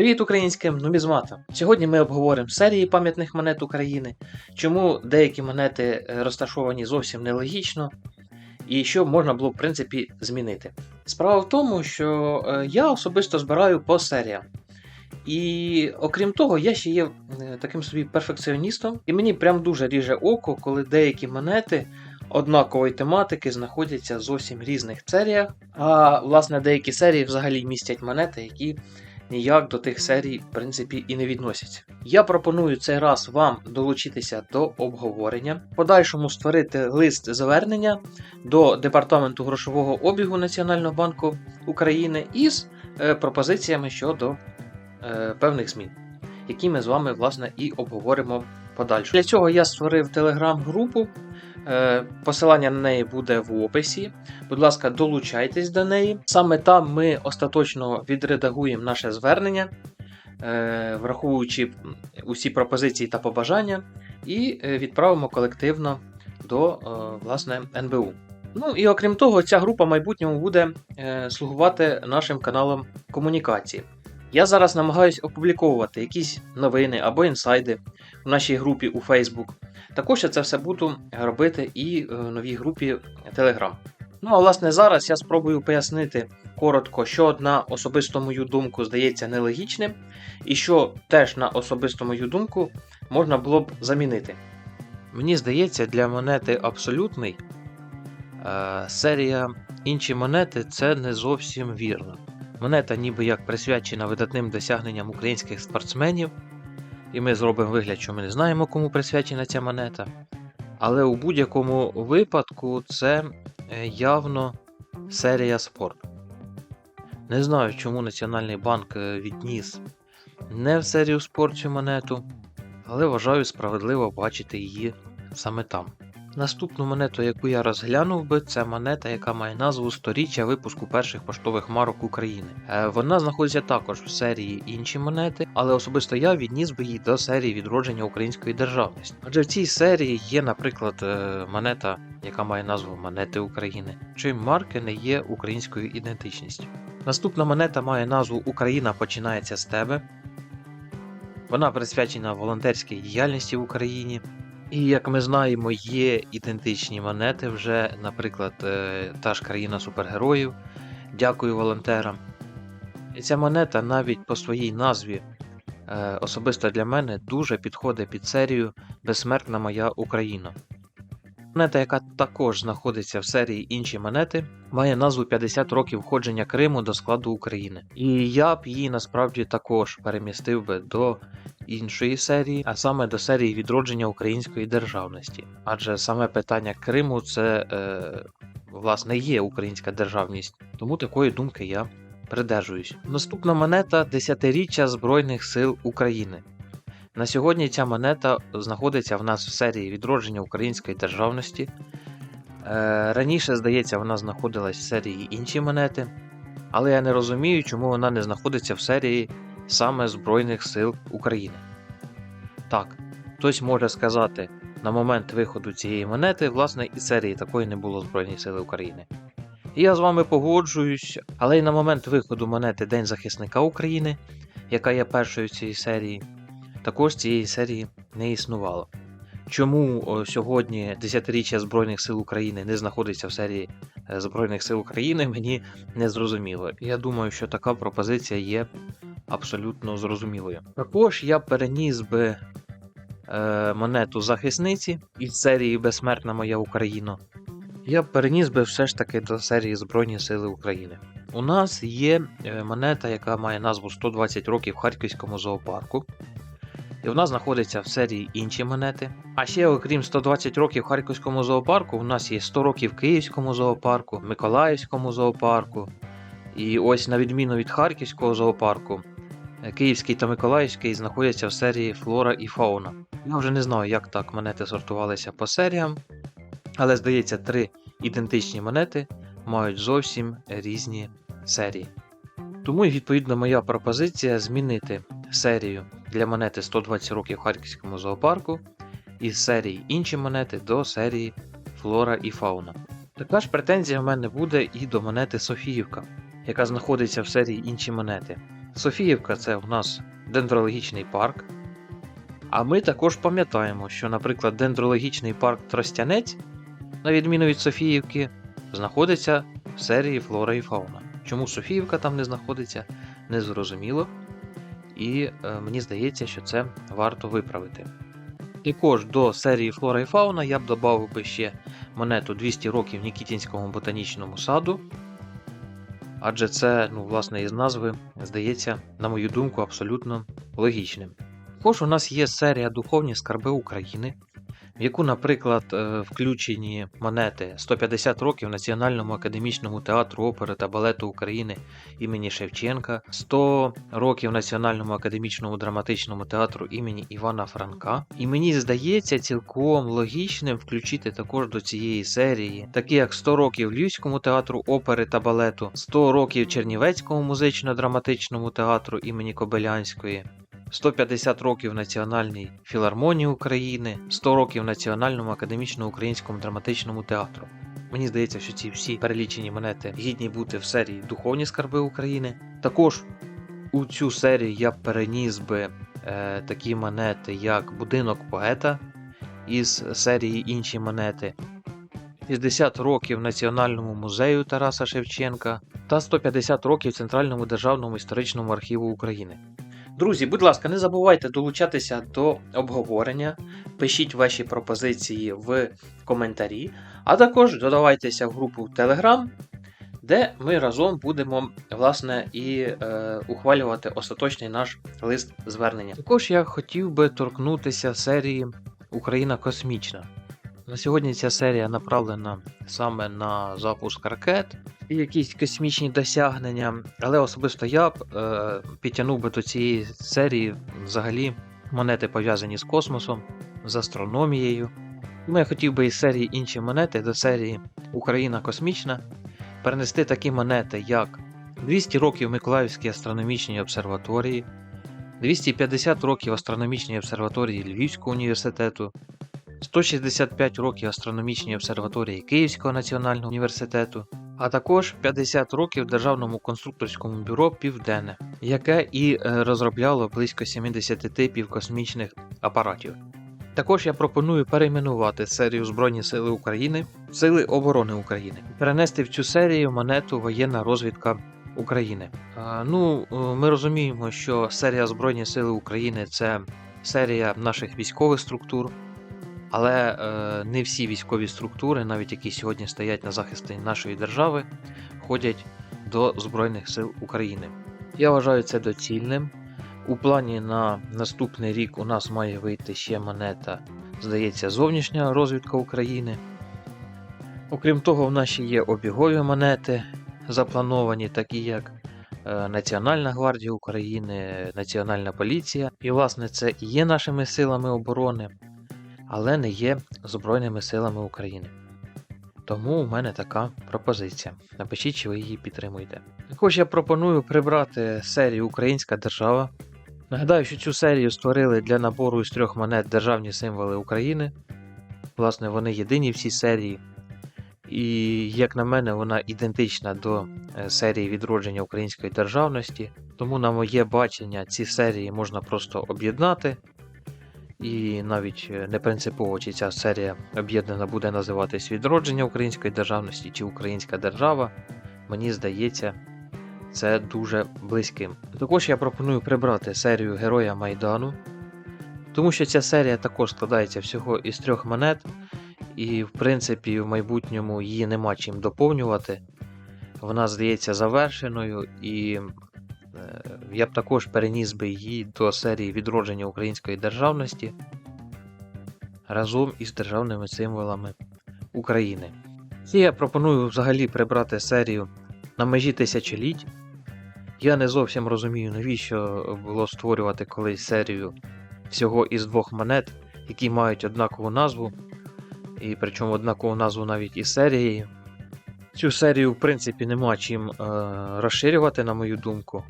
Привіт українським нумізматам! Сьогодні ми обговоримо серії пам'ятних монет України, чому деякі монети е, розташовані зовсім нелогічно, і що можна було в принципі змінити. Справа в тому, що е, я особисто збираю по серіям. І окрім того, я ще є е, таким собі перфекціоністом, і мені прям дуже ріже око, коли деякі монети однакової тематики знаходяться зовсім різних серіях. А власне деякі серії взагалі містять монети, які ніяк до тих серій, в принципі, і не відносяться. Я пропоную цей раз вам долучитися до обговорення, подальшому створити лист звернення до Департаменту грошового обігу Національного банку України із е, пропозиціями щодо е, певних змін, які ми з вами власне і обговоримо подальше. Для цього я створив телеграм-групу. Е, Посилання на неї буде в описі. Будь ласка, долучайтесь до неї. Саме там ми остаточно відредагуємо наше звернення, е, враховуючи усі пропозиції та побажання, і е, відправимо колективно до власне НБУ. Ну і окрім того, ця група в майбутньому буде слугувати нашим каналом комунікації. Я зараз намагаюся опубліковувати якісь новини або інсайди в нашій групі у Facebook. Також я це все буду робити і в новій групі Telegram. Ну а власне зараз я спробую пояснити коротко, що на особисту мою думку здається нелогічним, і що теж на особисту мою думку можна було б замінити. Мені здається, для монети абсолютний е, серія інші монети це не зовсім вірно. Монета ніби як присвячена видатним досягненням українських спортсменів, і ми зробимо вигляд, що ми не знаємо, кому присвячена ця монета. Але у будь-якому випадку це е, явно серія спорт. Не знаю, чому Національний банк е, відніс не в серію спорт цю монету, але вважаю справедливо бачити її саме там. Наступну монету, яку я розглянув би, це монета, яка має назву Сторіччя випуску перших поштових марок України. Е, Вона знаходиться також в серії інші монети, але особисто я відніс би її до серії відродження української державності. Адже в цій серії є, наприклад, е, монета, яка має назву Монети України, чим марки не є українською ідентичністю. Наступна монета має назву Україна починається з тебе. Вона присвячена волонтерській діяльності в Україні. І як ми знаємо, є ідентичні монети вже, наприклад, е, та ж країна супергероїв. Дякую волонтерам. І ця монета навіть по своїй назві е, особисто для мене дуже підходить під серію Безсмертна моя Україна. Монета, яка також знаходиться в серії інші монети, має назву 50 років входження Криму до складу України. І я б її насправді також перемістив би до іншої серії, а саме до серії відродження української державності. Адже саме питання Криму це е, власне є українська державність, тому такої думки я придержуюсь. Наступна монета десятиріччя Збройних сил України. На сьогодні ця монета знаходиться в нас в серії відродження української державності. Е, раніше, здається, вона знаходилась в серії інші монети, але я не розумію, чому вона не знаходиться в серії саме Збройних сил України. Так, хтось може сказати, на момент виходу цієї монети, власне, і серії такої не було Збройні Сили України. І я з вами погоджуюсь, але й на момент виходу монети День захисника України, яка є першою в цій серії, також цієї серії не існувало. Чому сьогодні десятиріччя Збройних сил України не знаходиться в серії е, Збройних сил України, мені не зрозуміло. Я думаю, що така пропозиція є абсолютно зрозумілою. Також я переніс би е, монету захисниці із серії Безсмертна моя Україна. Я переніс би все ж таки до серії Збройні Сили України. У нас є е, монета, яка має назву 120 років Харківському зоопарку. І вона знаходиться в серії інші монети. А ще, окрім 120 років Харківському зоопарку, у нас є 100 років Київському зоопарку, Миколаївському зоопарку. І ось, на відміну від Харківського зоопарку, Київський та Миколаївський знаходяться в серії Флора і Фауна. Я вже не знаю, як так монети сортувалися по серіям, але здається, три ідентичні монети мають зовсім різні серії. Тому і відповідно моя пропозиція змінити серію для монети 120 років Харківському зоопарку із серії інші монети до серії Флора і Фауна. Така ж претензія в мене буде і до монети Софіївка, яка знаходиться в серії інші монети. Софіївка це у нас дендрологічний парк. А ми також пам'ятаємо, що, наприклад, дендрологічний парк Тростянець, на відміну від Софіївки, знаходиться в серії Флора і Фауна. Чому Софіївка там не знаходиться, незрозуміло. І е, мені здається, що це варто виправити. Також до серії Флора і Фауна я б додав би ще монету 200 років Нікітінському ботанічному саду. Адже це, ну, власне, із назви здається, на мою думку, абсолютно логічним. Також у нас є серія Духовні скарби України, в яку, наприклад, е, включені монети 150 років Національному академічному театру опери та балету України імені Шевченка, 100 років Національному академічному драматичному театру імені Івана Франка. І мені здається цілком логічним включити також до цієї серії, такі як 100 років Львівському театру опери та балету, 100 років Чернівецькому музично-драматичному театру імені Кобилянської. 150 років Національній філармонії України, 100 років Національному академічному українському драматичному театру. Мені здається, що ці всі перелічені монети гідні бути в серії Духовні скарби України. Також у цю серію я переніс би е, такі монети, як Будинок поета із серії Інші монети, 60 років Національному музею Тараса Шевченка та 150 років Центральному державному історичному архіву України. Друзі, будь ласка, не забувайте долучатися до обговорення, пишіть ваші пропозиції в коментарі, а також додавайтеся в групу Telegram, де ми разом будемо власне і е, ухвалювати остаточний наш лист звернення. Також я хотів би торкнутися серії Україна космічна. На сьогодні ця серія направлена саме на запуск ракет і якісь космічні досягнення, але особисто я б е, підтягнув би до цієї серії взагалі монети пов'язані з космосом, з астрономією. Тому я хотів би із серії інші монети до серії Україна космічна перенести такі монети, як 200 років Миколаївській астрономічній обсерваторії, 250 років астрономічній обсерваторії Львівського університету, 165 років астрономічній обсерваторії Київського національного університету, а також 50 років Державному конструкторському бюро Південне, яке і е, розробляло близько 70 типів космічних апаратів. Також я пропоную перейменувати серію Збройні Сили України в Сили оборони України, перенести в цю серію монету Воєнна розвідка України. Ну, е, ми розуміємо, що серія Збройні Сили України це серія наших військових структур. Але е, не всі військові структури, навіть які сьогодні стоять на захисті нашої держави, входять до Збройних сил України. Я вважаю це доцільним. У плані на наступний рік у нас має вийти ще монета, здається, зовнішня розвідка України. Окрім того, в нас є обігові монети, заплановані, такі як е, Національна гвардія України, Національна поліція. І, власне, це і є нашими силами оборони але не є Збройними силами України. Тому у мене така пропозиція. Напишіть, чи ви її підтримуєте. Також я пропоную прибрати серію Українська держава. Нагадаю, що цю серію створили для набору із трьох монет Державні символи України. Власне, вони єдині в цій серії. І, як на мене, вона ідентична до е, серії відродження української державності. Тому, на моє бачення, ці серії можна просто об'єднати і навіть е, не принципово, чи ця серія об'єднана буде називатись відродження української державності чи Українська держава, мені здається, це дуже близьким. Також я пропоную прибрати серію Героя Майдану, тому що ця серія також складається всього із трьох монет, і, в принципі, в майбутньому її нема чим доповнювати. Вона здається завершеною і я б також переніс би її до серії відродження української державності разом із державними символами України. І я пропоную взагалі прибрати серію на межі тисячоліть. Я не зовсім розумію, навіщо було створювати колись серію всього із двох монет, які мають однакову назву, і причому однакову назву навіть із серією. Цю серію, в принципі, нема чим е, розширювати, на мою думку.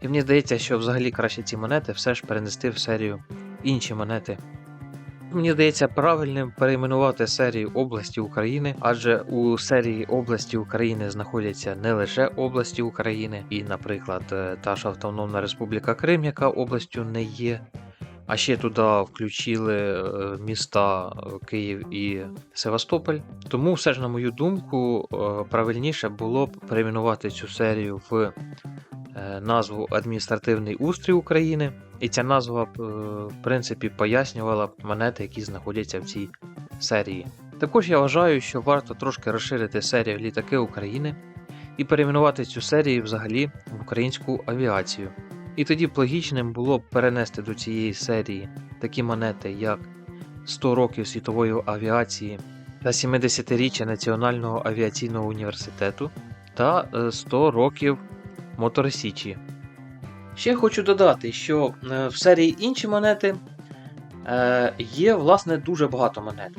І мені здається, що взагалі краще ці монети все ж перенести в серію інші монети Мені здається, правильним перейменувати серію області України, адже у серії області України знаходяться не лише області України, і, наприклад, е, та ж Автономна Республіка Крим, яка областю не є. А ще туди включили е, міста е, Київ і Севастополь. Тому, все ж, на мою думку, е, правильніше було б перейменувати цю серію в назву Адміністративний устрій України. І ця назва б, в принципі, пояснювала б монети, які знаходяться в цій серії. Також я вважаю, що варто трошки розширити серію літаки України і перейменувати цю серію взагалі в українську авіацію. І тоді б логічним було б перенести до цієї серії такі монети, як 100 років світової авіації та 70-річчя Національного авіаційного університету та е, 100 років Моторсічі. Ще хочу додати, що е, в серії інші монети е, є власне дуже багато монет.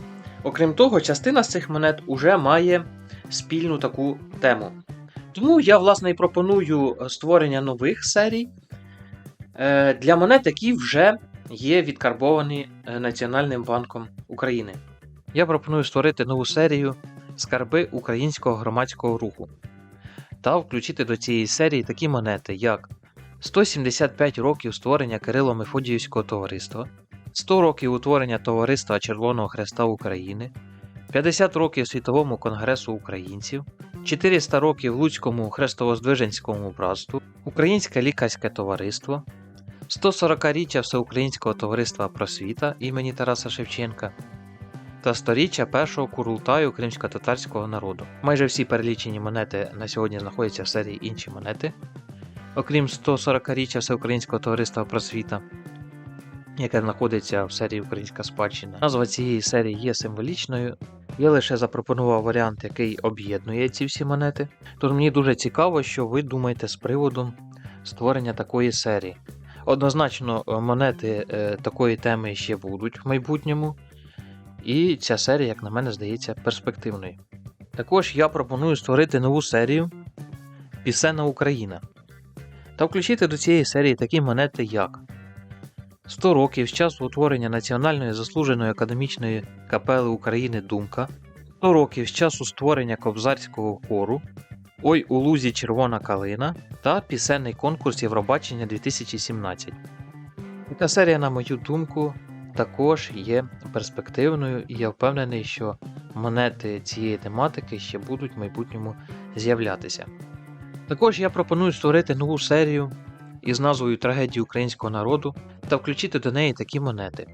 Окрім того, частина з цих монет уже має спільну таку тему. Тому я, власне, і пропоную створення нових серій е, для монет, які вже є відкарбовані е, Національним банком України. Я пропоную створити нову серію Скарби українського громадського руху та включити до цієї серії такі монети, як 175 років створення Кирило-Мефодіївського товариства, 100 років утворення Товариства Червоного Хреста України, 50 років Світовому конгресу українців, 400 років Луцькому Хрестово-Здвиженському братству, Українське лікарське товариство, 140-річчя Всеукраїнського товариства Просвіта імені Тараса Шевченка та сторіччя першого курултаю кримсько-татарського народу. Майже всі перелічені монети на сьогодні знаходяться в серії інші монети, окрім 140-річчя Всеукраїнського товариства Просвіта, яке знаходиться в серії Українська спадщина. Назва цієї серії є символічною. Я лише запропонував варіант, який об'єднує ці всі монети. Тож мені дуже цікаво, що ви думаєте з приводу створення такої серії. Однозначно, е, монети е, такої теми ще будуть в майбутньому, і ця серія, як на мене, здається перспективною. Також я пропоную створити нову серію Пісенна Україна та включити до цієї серії такі монети, як 100 років з часу утворення Національної заслуженої академічної капели України Думка, 100 років з часу створення Кобзарського хору, Ой у лузі Червона калина та пісенний конкурс Євробачення 2017. Така серія, на мою думку, також є перспективною, і я впевнений, що монети цієї тематики ще будуть в майбутньому з'являтися. Також я пропоную створити нову серію із назвою Трагедії українського народу та включити до неї такі монети: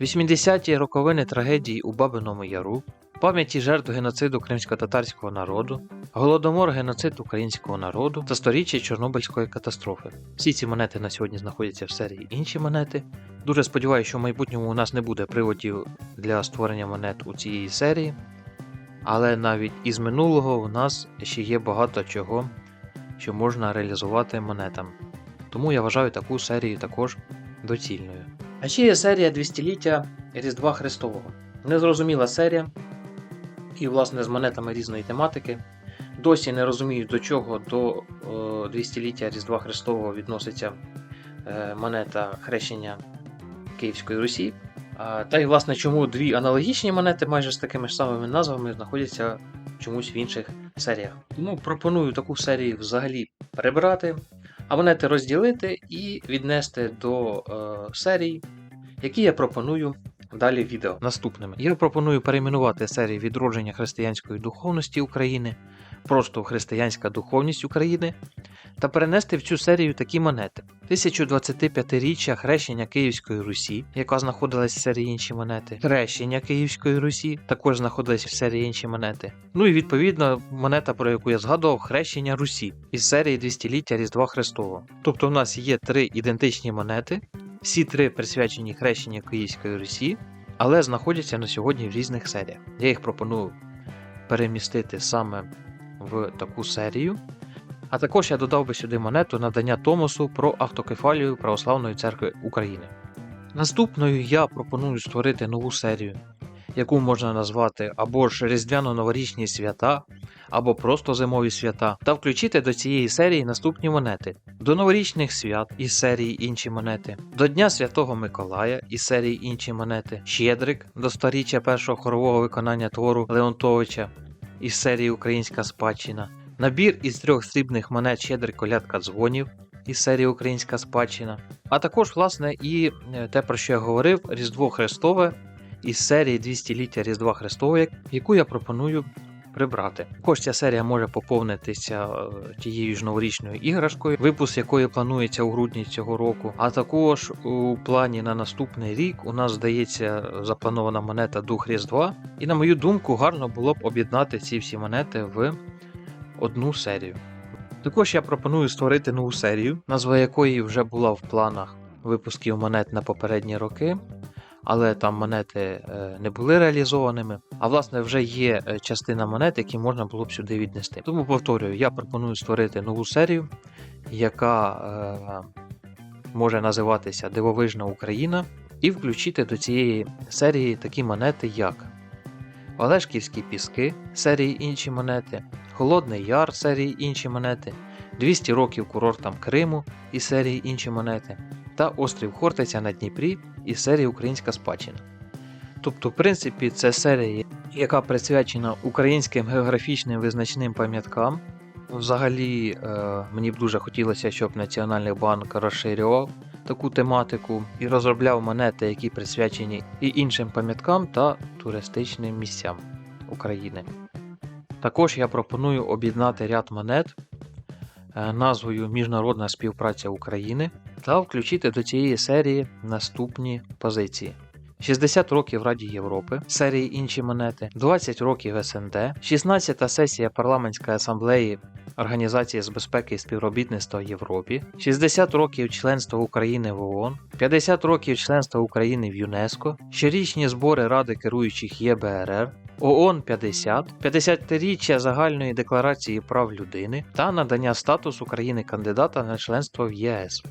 80-ті роковини трагедії у Бабиному Яру, пам'яті жертв геноциду кримсько-татарського народу, голодомор геноцид українського народу та сторіччя Чорнобильської катастрофи. Всі ці монети на сьогодні знаходяться в серії інші монети. Дуже сподіваюся, що в майбутньому у нас не буде приводів для створення монет у цій серії. Але навіть із минулого у нас ще є багато чого, що можна реалізувати монетам. Тому я вважаю таку серію також доцільною. А ще є серія 200-ліття Різдва Христового. Незрозуміла серія, і, власне, з монетами різної тематики. Досі не розумію, до чого до е, 200-ліття Різдва Христового відноситься е, монета хрещення Київської Русі. Та й, власне, чому дві аналогічні монети майже з такими ж самими назвами знаходяться чомусь в інших серіях. Тому пропоную таку серію взагалі прибрати, а монети розділити і віднести до е, серій, які я пропоную далі відео. Наступними. Я пропоную перейменувати серію відродження християнської духовності України, просто християнська духовність України, та перенести в цю серію такі монети: 1025-річчя хрещення Київської Русі, яка знаходилась в серії інші монети, хрещення Київської Русі, також знаходилась в серії інші монети. Ну і відповідно монета, про яку я згадував, хрещення Русі із серії 200-ліття Різдва Христового. Тобто в нас є три ідентичні монети, всі три присвячені хрещенню Київської Русі, але знаходяться на сьогодні в різних серіях. Я їх пропоную перемістити саме в таку серію. А також я додав би сюди монету надання Томосу про автокефалію Православної церкви України. Наступною я пропоную створити нову серію, яку можна назвати або ж Різдвяно-новорічні свята, або просто зимові свята, та включити до цієї серії наступні монети: до новорічних свят із серії інші монети, до Дня Святого Миколая із серії інші монети, Щедрик до сторіччя першого хорового виконання твору Леонтовича із серії Українська спадщина, набір із трьох срібних монет Щедрик колядка дзвонів із серії Українська спадщина, а також, власне, і е, те, про що я говорив, Різдво Христове із серії 200-ліття Різдва Христового, яку я пропоную прибрати. Також ця серія може поповнитися е, тією ж новорічною іграшкою, випуск якої планується у грудні цього року. А також у плані на наступний рік у нас здається запланована монета Дух Різдва. І на мою думку, гарно було б об'єднати ці всі монети в одну серію. Також я пропоную створити нову серію, назва якої вже була в планах випусків монет на попередні роки, але там монети е, не були реалізованими. А власне вже є е, частина монет, які можна було б сюди віднести. Тому повторюю, я пропоную створити нову серію, яка е, може називатися Дивовижна Україна, і включити до цієї серії такі монети, як Олешківські піски серії інші монети, Холодний Яр серії інші монети, 200 років курортам Криму із серії інші монети та Острів Хортиця на Дніпрі із серії Українська спадщина. Тобто, в принципі, це серія, яка присвячена українським географічним визначним пам'яткам. Взагалі, е, мені б дуже хотілося, щоб Національний банк розширював таку тематику і розробляв монети, які присвячені і іншим пам'яткам та туристичним місцям України. Також я пропоную об'єднати ряд монет назвою Міжнародна співпраця України та включити до цієї серії наступні позиції. 60 років Раді Європи, серії інші монети, 20 років СНД, 16-та сесія парламентської асамблеї Організації з безпеки і співробітництва в Європі, 60 років членства України в ООН, 50 років членства України в ЮНЕСКО, щорічні збори Ради керуючих ЄБРР, ООН 50, 50-річчя загальної декларації прав людини та надання статусу країни кандидата на членство в ЄС.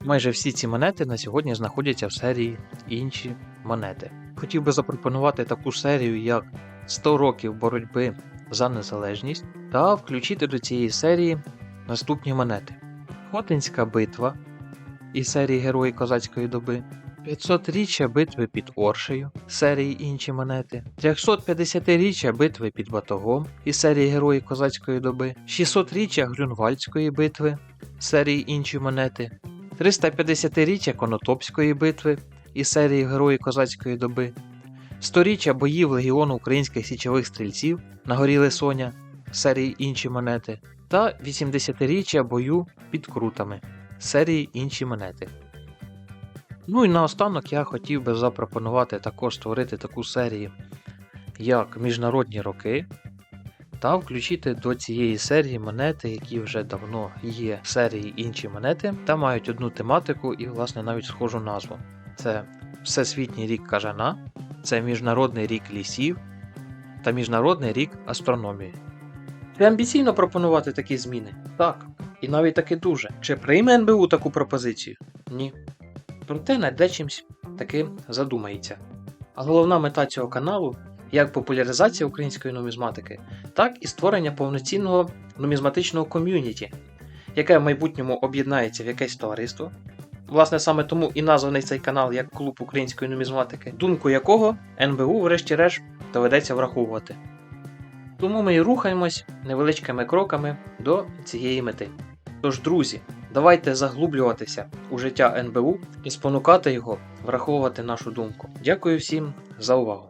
Майже всі ці монети на сьогодні знаходяться в серії інші монети. Хотів би запропонувати таку серію, як 100 років боротьби за незалежність, та включити до цієї серії наступні монети: Хотинська битва із серії Герої козацької доби, 500-річчя битви під Оршею серії інші монети, 350-річчя битви під Батогом із серії Герої козацької доби, 600-річчя Грюнвальдської битви серії інші монети, 350-річчя Конотопської битви із серії Герої козацької доби, 100-річчя боїв Легіону українських січових стрільців на горі Лисоня серії інші монети та 80-річчя бою під Крутами серії інші монети. Ну і наостанок я хотів би запропонувати також створити таку серію, як Міжнародні роки, та включити до цієї серії монети, які вже давно є серії інші монети, та мають одну тематику і, власне, навіть схожу назву. Це Всесвітній рік кажана, це Міжнародний рік лісів та Міжнародний рік астрономії. Чи амбіційно пропонувати такі зміни? Так. І навіть таки дуже. Чи прийме НБУ таку пропозицію? Ні. Проте над дечимсь таки задумається. А головна мета цього каналу як популяризація української нумізматики, так і створення повноцінного нумізматичного ком'юніті, яке в майбутньому об'єднається в якесь товариство. Власне, саме тому і названий цей канал як Клуб української нумізматики, думку якого НБУ, врешті-решт, доведеться враховувати. Тому ми і рухаємось невеличкими кроками до цієї мети. Тож, друзі, давайте заглублюватися у життя НБУ і спонукати його враховувати нашу думку. Дякую всім за увагу!